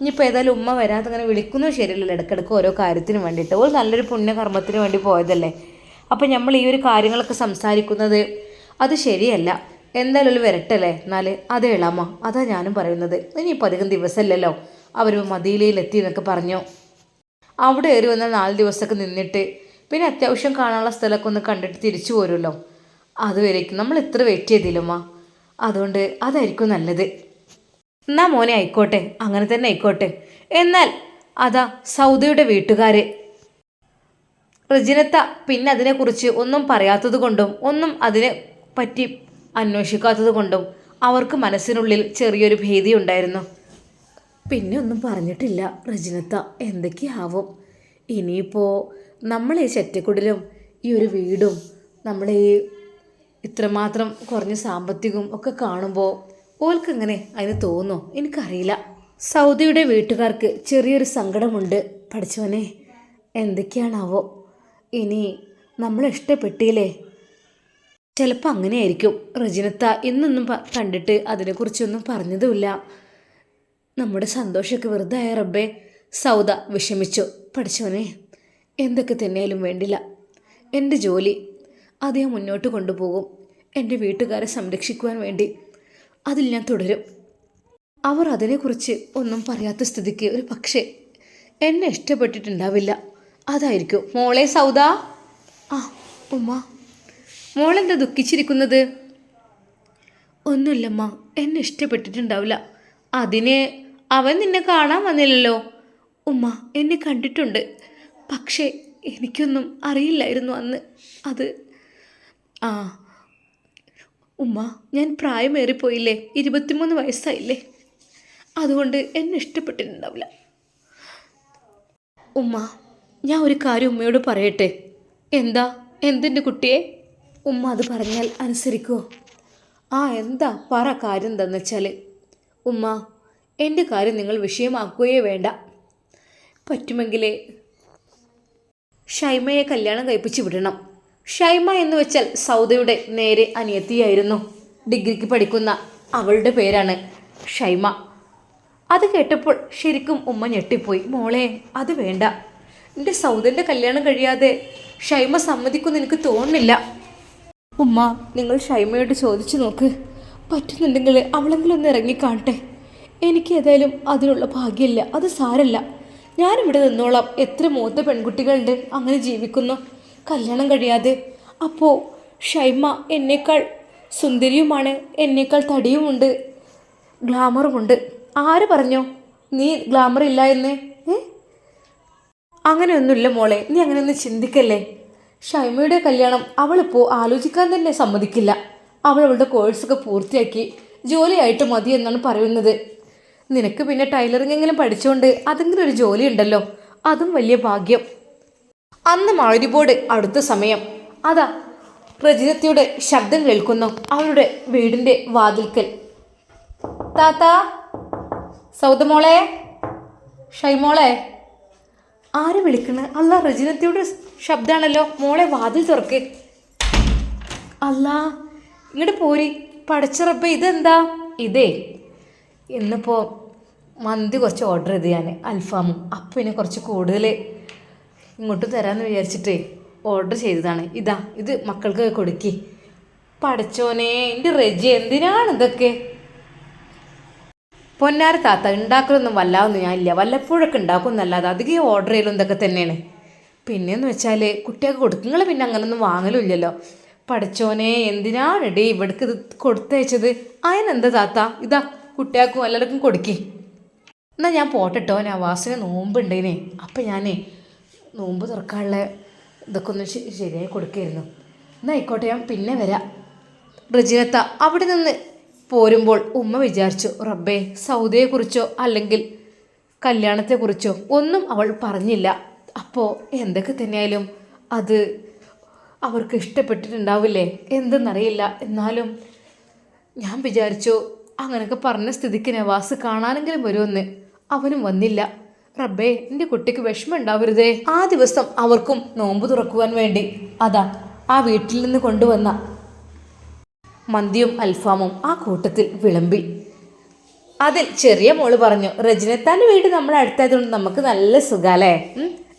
ഇനിയിപ്പോൾ ഏതായാലും ഉമ്മ വരാതെ അങ്ങനെ വിളിക്കുന്നത് ശരിയല്ലല്ലോ. ഇടയ്ക്കിടയ്ക്ക് ഓരോ കാര്യത്തിന് വേണ്ടിയിട്ട്. ഒരു നല്ലൊരു പുണ്യകർമ്മത്തിന് വേണ്ടി പോയതല്ലേ? അപ്പം നമ്മൾ ഈ ഒരു കാര്യങ്ങളൊക്കെ സംസാരിക്കുന്നത് അത് ശരിയല്ല. എന്തായാലും ഒരു വരട്ടല്ലേ? എന്നാൽ അത് ഇളാമ അതാ ഞാനും പറയുന്നത്. ഇനിയിപ്പോൾ അധികം ദിവസമല്ലല്ലോ അവർ മദീലയിലെത്തി എന്നൊക്കെ പറഞ്ഞു. അവിടെ ഏറി വന്ന നാല് ദിവസമൊക്കെ നിന്നിട്ട് പിന്നെ അത്യാവശ്യം കാണാനുള്ള സ്ഥലമൊക്കെ ഒന്ന് കണ്ടിട്ട് തിരിച്ചു പോരുമല്ലോ. അതുവരേക്കും നമ്മൾ ഇത്ര വെയിറ്റ് ചെയ്തില്ലമ്മ. അതുകൊണ്ട് അതായിരിക്കും നല്ലത്. എന്നാ മോനെ ആയിക്കോട്ടെ അങ്ങനെ തന്നെ ആയിക്കോട്ടെ. എന്നാൽ അതാ സൗദിയുടെ വീട്ടുകാർ റജിനത്ത പിന്നെ അതിനെക്കുറിച്ച് ഒന്നും പറയാത്തത് കൊണ്ടും ഒന്നും അതിനെ പറ്റി അന്വേഷിക്കാത്തത് കൊണ്ടും അവർക്ക് മനസ്സിനുള്ളിൽ ചെറിയൊരു ഭീതി ഉണ്ടായിരുന്നു. പിന്നെ ഒന്നും പറഞ്ഞിട്ടില്ല റജിനത്ത. എന്തൊക്കെയാവും? ഇനിയിപ്പോൾ നമ്മൾ ഈ ചെറ്റക്കുടിലും ഈ ഒരു വീടും നമ്മൾ ഈ ഇത്രമാത്രം കുറഞ്ഞ സാമ്പത്തികവും ഒക്കെ കാണുമ്പോൾ ഓൽക്കെങ്ങനെ അതിന് തോന്നോ എനിക്കറിയില്ല. സൗദിയുടെ വീട്ടുകാർക്ക് ചെറിയൊരു സങ്കടമുണ്ട്. പഠിച്ചവനെ എന്തൊക്കെയാണാവോ? ഇനി നമ്മൾ ഇഷ്ടപ്പെട്ടില്ലേ? ചിലപ്പോൾ അങ്ങനെയായിരിക്കും. റജിനത്ത ഇന്നൊന്നും കണ്ടിട്ട് അതിനെക്കുറിച്ചൊന്നും പറഞ്ഞതുമില്ല. നമ്മുടെ സന്തോഷമൊക്കെ വെറുതെ റബ്ബേ. സൗദ വിഷമിച്ചു. പഠിച്ചവനെ എന്തൊക്കെ തന്നെയാലും വേണ്ടില്ല. എന്റെ ജോലി അത് ഞാൻ മുന്നോട്ട് കൊണ്ടുപോകും. എന്റെ വീട്ടുകാരെ സംരക്ഷിക്കുവാൻ വേണ്ടി അതിൽ ഞാൻ തുടരും. അവർ അതിനെക്കുറിച്ച് ഒന്നും പറയാത്ത സ്ഥിതിക്ക് ഒരു പക്ഷേ എന്നെ ഇഷ്ടപ്പെട്ടിട്ടുണ്ടാവില്ല. അതായിരിക്കും. മോളെ സൗദ. ആ ഉമ്മ. മോളെന്താ ദുഃഖിച്ചിരിക്കുന്നത്? ഒന്നുമില്ലമ്മ. എന്നെ ഇഷ്ടപ്പെട്ടിട്ടുണ്ടാവില്ല. അതിന് അവൻ നിന്നെ കാണാൻ വന്നില്ലല്ലോ. ഉമ്മ എന്നെ കണ്ടിട്ടുണ്ട്. പക്ഷേ എനിക്കൊന്നും അറിയില്ലായിരുന്നു അന്ന്. അത് ആ ഉമ്മ ഞാൻ പ്രായമേറിപ്പോയില്ലേ? ഇരുപത്തിമൂന്ന് വയസ്സായില്ലേ? അതുകൊണ്ട് എന്നെ ഇഷ്ടപ്പെട്ടിട്ടുണ്ടാവില്ല. ഉമ്മ ഞാൻ ഒരു കാര്യം ഉമ്മയോട് പറയട്ടെ? എന്താ? എന്തിന്റെ കുട്ടിയെ? ഉമ്മ അത് പറഞ്ഞാൽ അനുസരിക്കുമോ ആ എന്താ? പറ കാര്യം എന്താണെന്ന് വെച്ചാൽ ഉമ്മ എന്റെ കാര്യം നിങ്ങൾ വിഷയമാക്കുകയേ വേണ്ട. പറ്റുമെങ്കിലേ ഷൈമയെ കല്യാണം കഴിപ്പിച്ച് വിടണം. ഷൈമ എന്ന് വെച്ചാൽ സൗദയുടെ നേരെ അനിയത്തിയായിരുന്നു. ഡിഗ്രിക്ക് പഠിക്കുന്ന അവളുടെ പേരാണ് ഷൈമ. അത് കേട്ടപ്പോൾ ശരിക്കും ഉമ്മ ഞെട്ടിപ്പോയി. മോളെ അത് വേണ്ട. എന്റെ സൗദന്റെ കല്യാണം കഴിയാതെ ഷൈമ സമ്മതിക്കുമെന്ന് എനിക്ക് തോന്നുന്നില്ല. ഉമ്മ നിങ്ങൾ ഷൈമയോട് ചോദിച്ചു നോക്ക്. പറ്റുന്നുണ്ടെങ്കിൽ അവളെങ്കിലും ഒന്ന് ഇറങ്ങി കാണട്ടെ എനിക്ക് ഏതായാലും അതിനുള്ള ഭാഗ്യമില്ല. അത് സാരല്ല ഞാനിവിടെ നിന്നോളാം. എത്ര മൂത്ത പെൺകുട്ടികളുണ്ട്. അങ്ങനെ ജീവിക്കുന്നു. കല്യാണം കഴിയാതെ. അപ്പോൾ ഷൈമ എന്നേക്കാൾ സുന്ദരിയുമാണ്. എന്നേക്കാൾ തടിയുമുണ്ട്. ഗ്ലാമറുമുണ്ട്. ആര് പറഞ്ഞോ? നീ ഗ്ലാമർ ഇല്ല എന്ന്. അങ്ങനെയൊന്നുമില്ല മോളെ. നീ അങ്ങനെയൊന്നും ചിന്തിക്കല്ലേ? ഷൈമയുടെ കല്യാണം അവളിപ്പോൾ ആലോചിക്കാൻ തന്നെ സമ്മതിക്കില്ല. അവൾ അവളുടെ കോഴ്സൊക്കെ പൂർത്തിയാക്കി ജോലിയായിട്ട് മതി എന്നാണ് പറയുന്നത്. നിനക്ക് പിന്നെ ടൈലറിംഗ് എങ്കിലും പഠിച്ചുകൊണ്ട് അതെങ്കിലും ഒരു ജോലി ഉണ്ടല്ലോ അതും വലിയ ഭാഗ്യം. അന്ന് മഴരിബോർഡ് അടുത്ത സമയം. അതാ പ്രജിതത്തിയുടെ ശബ്ദം കേൾക്കുന്നു. അവരുടെ വീടിന്റെ വാതിൽക്കൽ. താത്ത സൗദമോളെ ഷൈമോളെ. ആര് വിളിക്കണ? അല്ല റജിനത്തിയുടെ ശബ്ദമാണല്ലോ മോളെ വാതിൽ തുറക്ക്. അല്ല ഇങ്ങോട്ട് പോരി. പടച്ചിറപ്പ ഇതെന്താ? ഇതേ ഇന്നിപ്പോൾ മന്തി കുറച്ച് ഓർഡർ ചെയ്ത് ഞാൻ അൽഫാമും. അപ്പം പിന്നെ കുറച്ച് കൂടുതൽ ഇങ്ങോട്ട് തരാമെന്ന് വിചാരിച്ചിട്ടേ ഓർഡർ ചെയ്തതാണ്. ഇതാ ഇത് മക്കൾക്ക് കൊടുക്കി. പടച്ചോനെ എന്റെ റെജി എന്തിനാണ് ഇതൊക്കെ? പൊന്നാര താത്ത ഉണ്ടാക്കലൊന്നും വല്ലാതൊന്നും ഇല്ല. വല്ലപ്പോഴൊക്കെ ഉണ്ടാക്കും എന്നല്ലാതെ അധികം ഓർഡർ ചെയ്യലും ഇതൊക്കെ തന്നെയാണ്. പിന്നെയെന്ന് വെച്ചാൽ കുട്ടികൾക്ക് കൊടുക്കും നിങ്ങൾ പിന്നെ അങ്ങനൊന്നും വാങ്ങലുമില്ലല്ലോ പഠിച്ചോനെ എന്തിനാണ് ഡേ ഇവിടേക്ക് ഇത് കൊടുത്തയച്ചത്? അതിനെന്താ താത്ത? ഇതാ കുട്ടികൾക്കും എല്ലാവർക്കും കൊടുക്കി. എന്നാൽ ഞാൻ പോട്ടെട്ടോ ഞാൻ വാസന നോമ്പുണ്ടേനെ. അപ്പം ഞാനേ നോമ്പ് തുറക്കാനുള്ള ഇതൊക്കെ ഒന്ന് ശരിയായി കൊടുക്കായിരുന്നു. എന്നാൽ ആയിക്കോട്ടെ ഞാൻ പിന്നെ വരാം. റജിനത്ത അവിടെ നിന്ന് പോരുമ്പോൾ ഉമ്മ വിചാരിച്ചു റബ്ബേ സൗദയെക്കുറിച്ചോ അല്ലെങ്കിൽ കല്യാണത്തെക്കുറിച്ചോ ഒന്നും അവൾ പറഞ്ഞില്ല. അപ്പോൾ എന്തൊക്കെ തന്നെയായാലും അത് അവർക്ക് ഇഷ്ടപ്പെട്ടിട്ടുണ്ടാവില്ലേ? എന്തെന്നറിയില്ല. എന്നാലും ഞാൻ വിചാരിച്ചു അങ്ങനെയൊക്കെ പറഞ്ഞ സ്ഥിതിക്ക് നവാസ് കാണാനെങ്കിലും വരുമെന്ന്. അവനും വന്നില്ല. റബ്ബേ എന്റെ കുട്ടിക്ക് വിഷമം ഉണ്ടാവരുതേ. ആ ദിവസം അവർക്കും നോമ്പ് തുറക്കുവാൻ വേണ്ടി. അതാ ആ വീട്ടിൽ നിന്ന് കൊണ്ടുവന്ന മന്തിയും അൽഫാമും ആ കൂട്ടത്തിൽ വിളമ്പി. അതിൽ ചെറിയ മോൾ പറഞ്ഞു രജനത്താന്റെ വീട് നമ്മളെ അടുത്തായതുകൊണ്ട് നമുക്ക് നല്ല സുഖാലേ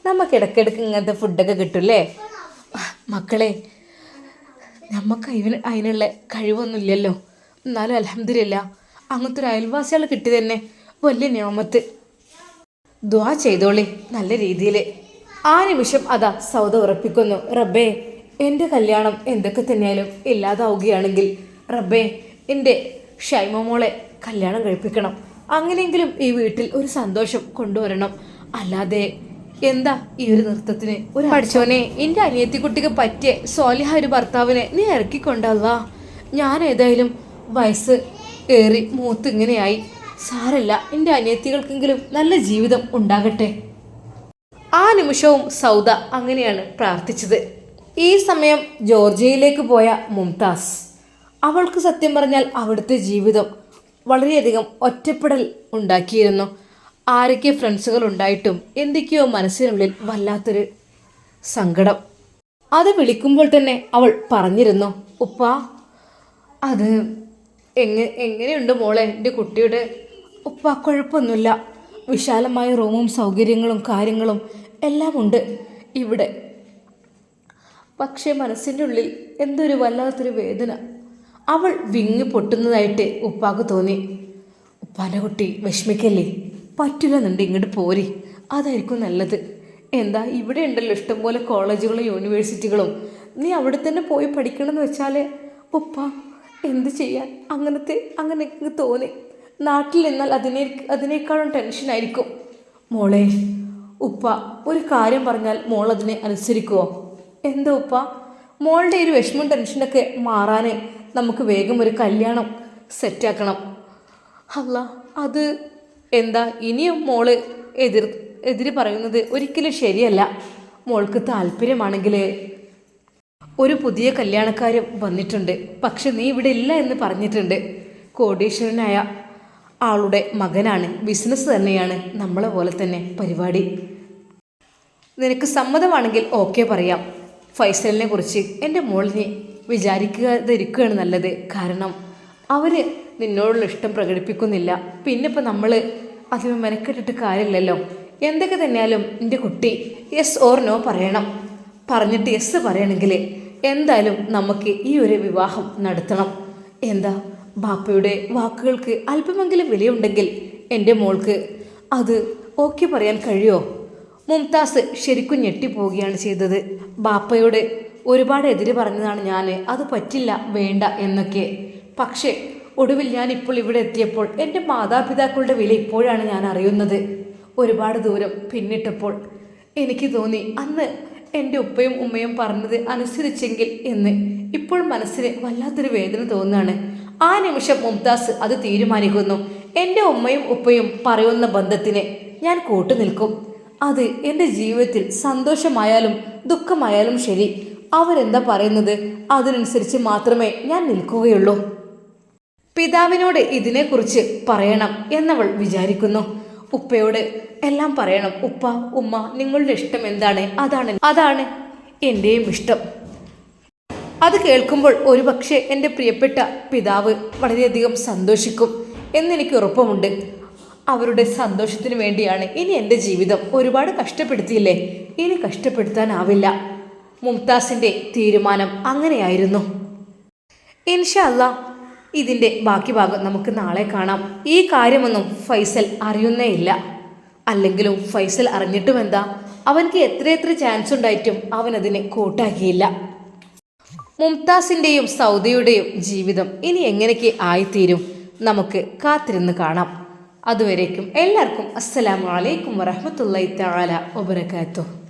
നമുക്ക് ഇടയ്ക്കിടയ്ക്ക് ഇങ്ങനത്തെ ഫുഡൊക്കെ കിട്ടൂലേ മക്കളെ നമുക്ക് അതിന് അതിനുള്ള കഴിവൊന്നുമില്ലല്ലോ. എന്നാലും അലഹമില്ല അങ്ങനത്തെ ഒരു അയൽവാസികൾ കിട്ടി തന്നെ വലിയ നിയമത്ത് ദ്വാ ചെയ്തോളി നല്ല രീതിയിൽ ആ നിമിഷം അതാ സൗദ ഉറപ്പിക്കുന്നു. റബ്ബേ എന്റെ കല്യാണം എന്തൊക്കെ തന്നെയാലും ഇല്ലാതാവുകയാണെങ്കിൽ റബ്ബേ എന്റെ ക്ഷൈമമോളെ മോളെ കല്യാണം കഴിപ്പിക്കണം. അങ്ങനെയെങ്കിലും ഈ വീട്ടിൽ ഒരു സന്തോഷം കൊണ്ടുവരണം. അല്ലാതെ എന്താ ഈ ഒരു നൃത്തത്തിന് ഒരു പഠിച്ചോനെ എന്റെ അനിയത്തിക്കുട്ടിക്ക് പറ്റിയ സോലിഹ ഒരു ഭർത്താവിനെ നീ ഇറക്കിക്കൊണ്ടല്ല ഞാൻ ഏതായാലും വയസ്സ് ഏറി മൂത്ത് ഇങ്ങനെയായി. സാരല്ല എന്റെ അനിയത്തികൾക്കെങ്കിലും നല്ല ജീവിതം ഉണ്ടാകട്ടെ. ആ നിമിഷവും സൗദ അങ്ങനെയാണ് പ്രാർത്ഥിച്ചത്. ഈ സമയം ജോർജിയയിലേക്ക് പോയ മുംതാസ്. അവൾക്ക് സത്യം പറഞ്ഞാൽ അവിടുത്തെ ജീവിതം വളരെയധികം ഒറ്റപ്പെടൽ ഉണ്ടാക്കിയിരുന്നു. ആരൊക്കെ ഫ്രണ്ട്സുകൾ ഉണ്ടായിട്ടും എന്തൊക്കെയോ മനസ്സിനുള്ളിൽ വല്ലാത്തൊരു സങ്കടം. അത് വിളിക്കുമ്പോൾ തന്നെ അവൾ പറഞ്ഞിരുന്നു ഉപ്പ അത് എങ്ങ എങ്ങനെയുണ്ട് മോളെ? എന്റെ കുട്ടിയുടെ ഉപ്പ കുഴപ്പമൊന്നുമില്ല. വിശാലമായ റൂമും സൗകര്യങ്ങളും കാര്യങ്ങളും എല്ലാം ഉണ്ട് ഇവിടെ. പക്ഷേ മനസ്സിന്റെ ഉള്ളിൽ എന്തൊരു വല്ലാത്തൊരു വേദന. അവൾ വിങ്ങി പൊട്ടുന്നതായിട്ട് ഉപ്പാക്ക് തോന്നി. ഉപ്പാന്റെ കുട്ടി വിഷമിക്കല്ലേ? പറ്റില്ലെന്നുണ്ട് ഇങ്ങോട്ട് പോരി. അതായിരിക്കും നല്ലത്. എന്താ ഇവിടെ ഉണ്ടല്ലോ ഇഷ്ടംപോലെ കോളേജുകളും യൂണിവേഴ്സിറ്റികളും. നീ അവിടെ തന്നെ പോയി പഠിക്കണമെന്ന് വെച്ചാൽ ഉപ്പ എന്ത് ചെയ്യാൻ അങ്ങനത്തെ അങ്ങനെ തോന്നി. നാട്ടിൽ നിന്നാൽ അതിനെ അതിനേക്കാളും ടെൻഷനായിരിക്കും മോളെ ഉപ്പ ഒരു കാര്യം പറഞ്ഞാൽ മോൾ അതിനെ അനുസരിക്കുമോ എന്താ ഉപ്പ? മോളുടെ ഒരു വിഷമം ടെൻഷനൊക്കെ മാറാൻ നമുക്ക് വേഗം ഒരു കല്യാണം സെറ്റാക്കണം അല്ല അത് എന്താ? ഇനിയും മോൾ എതിർ എതിര് പറയുന്നത് ഒരിക്കലും ശരിയല്ല. മോൾക്ക് താല്പര്യമാണെങ്കിൽ ഒരു പുതിയ കല്യാണക്കാരും വന്നിട്ടുണ്ട്. പക്ഷെ നീ ഇവിടെ ഇല്ല എന്ന് പറഞ്ഞിട്ടുണ്ട്. കോടീശ്വരനായ ആളുടെ മകനാണ്. ബിസിനസ് തന്നെയാണ് നമ്മളെ പോലെ തന്നെ പരിപാടി. നിനക്ക് സമ്മതമാണെങ്കിൽ ഓക്കെ പറയാം. ഫൈസലിനെ കുറിച്ച് എന്റെ മോളിനെ വിചാരിക്കാതിരിക്കുകയാണ് നല്ലത്. കാരണം അവർ നിന്നോടുള്ള ഇഷ്ടം പ്രകടിപ്പിക്കുന്നില്ല. പിന്നെ ഇപ്പം നമ്മൾ അതിന് മെനക്കെട്ടിട്ട് കാര്യമില്ലല്ലോ. എന്തൊക്കെ തന്നെയാലും എന്റെ കുട്ടി യെസ് ഓർ നോ പറയണം. പറഞ്ഞിട്ട് യെസ് പറയണമെങ്കിൽ എന്തായാലും നമുക്ക് ഈ ഒരു വിവാഹം നടത്തണം. എന്താ? ബാപ്പയുടെ വാക്കുകൾക്ക് അല്പമെങ്കിലും വിലയുണ്ടെങ്കിൽ എന്റെ മോൾക്ക് അത് ഓക്കെ പറയാൻ കഴിയോ? മുംതാസ് ശരിക്കും ഞെട്ടിപ്പോവുകയാണ് ചെയ്തത്. ബാപ്പയോട് ഒരുപാട് എതിര് പറഞ്ഞതാണ് ഞാൻ അത് പറ്റില്ല വേണ്ട എന്നൊക്കെ. പക്ഷേ ഒടുവിൽ ഞാൻ ഇപ്പോൾ ഇവിടെ എത്തിയപ്പോൾ എന്റെ മാതാപിതാക്കളുടെ വില ഇപ്പോഴാണ് ഞാൻ അറിയുന്നത്. ഒരുപാട് ദൂരം പിന്നിട്ടപ്പോൾ എനിക്ക് തോന്നി അന്ന് എന്റെ ഉപ്പയും ഉമ്മയും പറഞ്ഞത് അനുസരിച്ചെങ്കിൽ എന്ന്. ഇപ്പോൾ മനസ്സിന് വല്ലാത്തൊരു വേദന തോന്നുകയാണ്. ആ നിമിഷം മുംതാസ് അത് തീരുമാനിക്കുന്നു. എന്റെ ഉമ്മയും ഉപ്പയും പറയുന്ന ബന്ധത്തിന് ഞാൻ കൂട്ടു നിൽക്കും. അത് എന്റെ ജീവിതത്തിൽ സന്തോഷമായാലും ദുഃഖമായാലും ശരി. അവരെന്താ പറയുന്നത്? അതിനനുസരിച്ച് മാത്രമേ ഞാൻ നിൽക്കുകയുള്ളൂ. പിതാവിനോട് ഇതിനെക്കുറിച്ച് പറയണം എന്നവൾ വിചാരിക്കുന്നു. ഉപ്പയോട് എല്ലാം പറയണം. ഉപ്പ ഉമ്മ നിങ്ങളുടെ ഇഷ്ടം എന്താണ്? അതാണ് അതാണ് എന്റെയും ഇഷ്ടം. അത് കേൾക്കുമ്പോൾ ഒരുപക്ഷെ എന്റെ പ്രിയപ്പെട്ട പിതാവ് വളരെയധികം സന്തോഷിക്കും എന്നെനിക്ക് ഉറപ്പുമുണ്ട്. അവരുടെ സന്തോഷത്തിന് വേണ്ടിയാണ് ഇനി എന്റെ ജീവിതം ഒരുപാട് കഷ്ടപ്പെടുത്തിയില്ലേ? ഇനി കഷ്ടപ്പെടുത്താനാവില്ല. മുംതാസിന്റെ തീരുമാനം അങ്ങനെയായിരുന്നു. ഇൻഷല്ല ഇതിന്റെ ബാക്കി ഭാഗം നമുക്ക് നാളെ കാണാം. ഈ കാര്യമൊന്നും ഫൈസൽ അറിയുന്നേ ഇല്ല. അല്ലെങ്കിലും ഫൈസൽ അറിഞ്ഞിട്ടും എന്താ? അവനക്ക് എത്രയെത്ര ചാൻസ് ഉണ്ടായിട്ടും അവനതിനെ കൂട്ടാക്കിയില്ല. മുംതാസിന്റെയും സൗദിയുടെയും ജീവിതം ഇനി എങ്ങനെയൊക്കെ ആയിത്തീരും? നമുക്ക് കാത്തിരുന്ന് കാണാം. അതുവരേക്കും എല്ലാവർക്കും അസ്സലാമു അലൈക്കും വറഹമത്തല്ലാ തആല വബറകാതുഹു